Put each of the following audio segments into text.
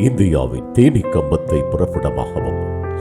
இந்தியாவின் தேனி கம்பத்தை புறப்படமாகவும்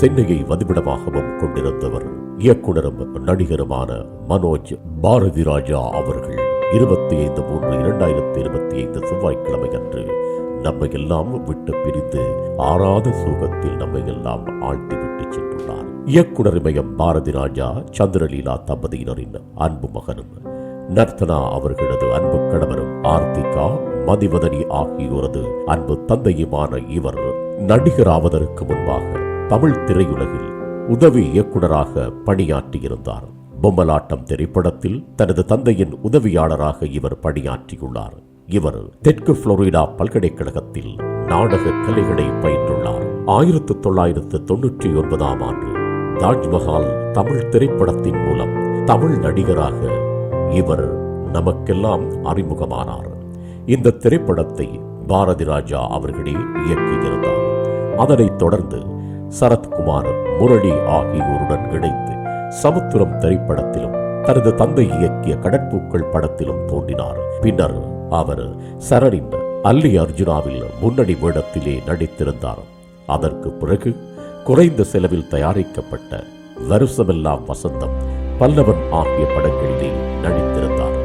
சென்னையை வதிவிடமாகவும் கொண்டிருந்தவர் இயக்குனரும் நடிகருமான மனோஜ் பாரதி ராஜா அவர்கள் இருபத்தி ஐந்து மூன்று இரண்டாயிரத்தி இருபத்தி ஐந்து செவ்வாய்க்கிழமை அன்று நம்மை எல்லாம் விட்டு பிரிந்து ஆறாத சோகத்தில் நம்மை எல்லாம் ஆழ்த்தி விட்டு சென்றுள்ளார். இயக்குனர் இமயம் பாரதி ராஜா சந்திரலீலா தம்பதியினரின் அன்பு மகனும் நர்த்தனா அவர்களது அன்பு கணவரும் ஆர்த்திகா மதிவதனி ஆகியோரது அன்பு தந்தையுமான இவர் நடிகராவதற்கு முன்பாக தமிழ் திரையுலகில் உதவி இயக்குனராக பணியாற்றியிருந்தார். பொம்மலாட்டம் திரைப்படத்தில் தனது தந்தையின் உதவியாளராக இவர் பணியாற்றியுள்ளார். இவர் தெற்கு புளோரிடா பல்கலைக்கழகத்தில் நாடக கலைகளை பயின்றுள்ளார். ஆயிரத்து தொள்ளாயிரத்து தொன்னூற்றி ஒன்பதாம் ஆண்டு தாஜ்மஹால் தமிழ் திரைப்படத்தின் மூலம் தமிழ் நடிகராக இவர் நமக்கெல்லாம் அறிமுகமானார். இந்த திரைப்படத்தை பாரதி ராஜா அவர்களே இயக்கியிருந்தார் அதனைத் தொடர்ந்து சரத்குமார் முரளி ஆகியோருடன் இணைந்து சமுத்திரம் திரைப்படத்திலும் தனது தந்தை இயக்கிய கடற்பூக்கள் படத்திலும் தோன்றினார். பின்னர் அவர் சரணின் அல்லி அர்ஜுனாவில் முன்னணி வேடத்திலே நடித்திருந்தார். அதற்கு பிறகு குறைந்த செலவில் தயாரிக்கப்பட்ட வருஷமெல்லாம் வசந்தம் பல்லவன் ஆகிய படங்களிலே நடித்திருந்தார்.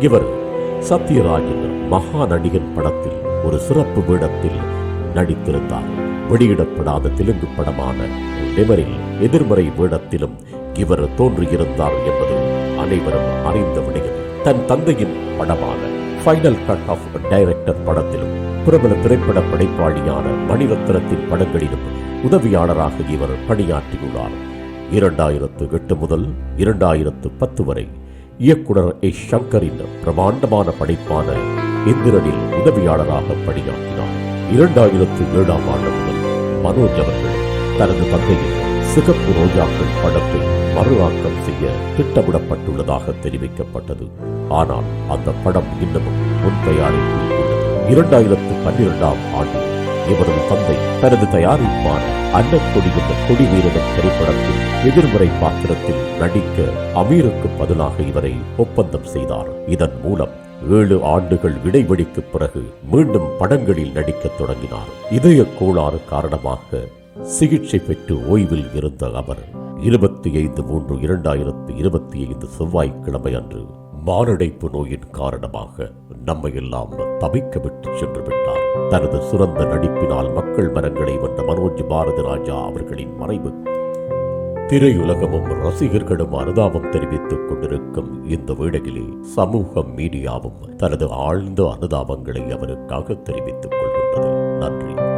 இவர் சத்யராஜின் மகா நடிகன் படத்தில் ஒரு சிறப்பு வேடத்தில் நடித்திருந்தார். வெளியிடப்படாத தெலுங்கு படமான டெமரில் எதிர்மறை வேடத்திலும் இவர் தோன்றியிருந்தார் என்பது அனைவரும் அறிந்த விடுகிறது தன் தந்தையின் படமான ஃபைனல் கட் ஆஃப் டைரக்டர் படத்திலும் பிரபல திரைப்பட படைப்பாளியான மணிரத்னத்தின் படங்களிலும் உதவியாளராக இவர் பணியாற்றியுள்ளார். இரண்டாயிரத்து எட்டு முதல் இரண்டாயிரத்து பத்து வரை இயக்குனர் எஸ் சங்கரின் பிரமாண்டமான படைப்பான இந்திரனில் உதவியாளராக பணியாற்றினார். இரண்டாயிரத்து ஏழாம் ஆண்டு முதல் மனோஜ் அவர்கள் தனது தந்தையின் சிகப்பு ரோஜாக்கள் படத்தை மறு செய்ய திட்டமிடப்பட்டுள்ளதாக தெரிவிக்கப்பட்டது. ஆனால் அந்த படம் இன்னமும் முன் தயாரிப்பில் உள்ளது. இரண்டாயிரத்து பன்னிரெண்டாம் ஆண்டில் இவரது தந்தை தனது தயாரிப்பான அன்னக்கொடி என்ற கொடி வீரனும் திரைப்படத்தில் எதிர்மறை பாத்திரத்தில் நடிக்க அமீருக்கு பதிலாக இவரை ஒப்பந்தம் செய்தார். இதன் மூலம் ஏழு ஆண்டுகள் இடைவெளிக்கு பிறகு மீண்டும் படங்களில் நடிக்கத் தொடங்கினார். இதய கோளாறு காரணமாக சிகிச்சை பெற்று ஓய்வில் இருந்த அவர் இருபத்தி ஐந்து மூன்று இரண்டாயிரத்து இருபத்தி ஐந்து செவ்வாய்க்கிழமை அன்று மாரடைப்பு நோயின் காரணமாக நம்மை எல்லாம் தவிக்க விட்டு சென்று விட்டார் தனது சிறந்த நடிப்பினால் மக்கள் மனங்களை வென்ற மனோஜ் பாரதி ராஜா அவர்களின் மறைவு. திரையுலகமும் ரசிகர்களும் அனுதாபம் தெரிவித்துக் கொண்டிருக்கும் இந்த வேளையிலே சமூக மீடியாவும் தனது ஆழ்ந்த அனுதாபங்களை அவருக்காக தெரிவித்துக் கொள்கின்றது. நன்றி.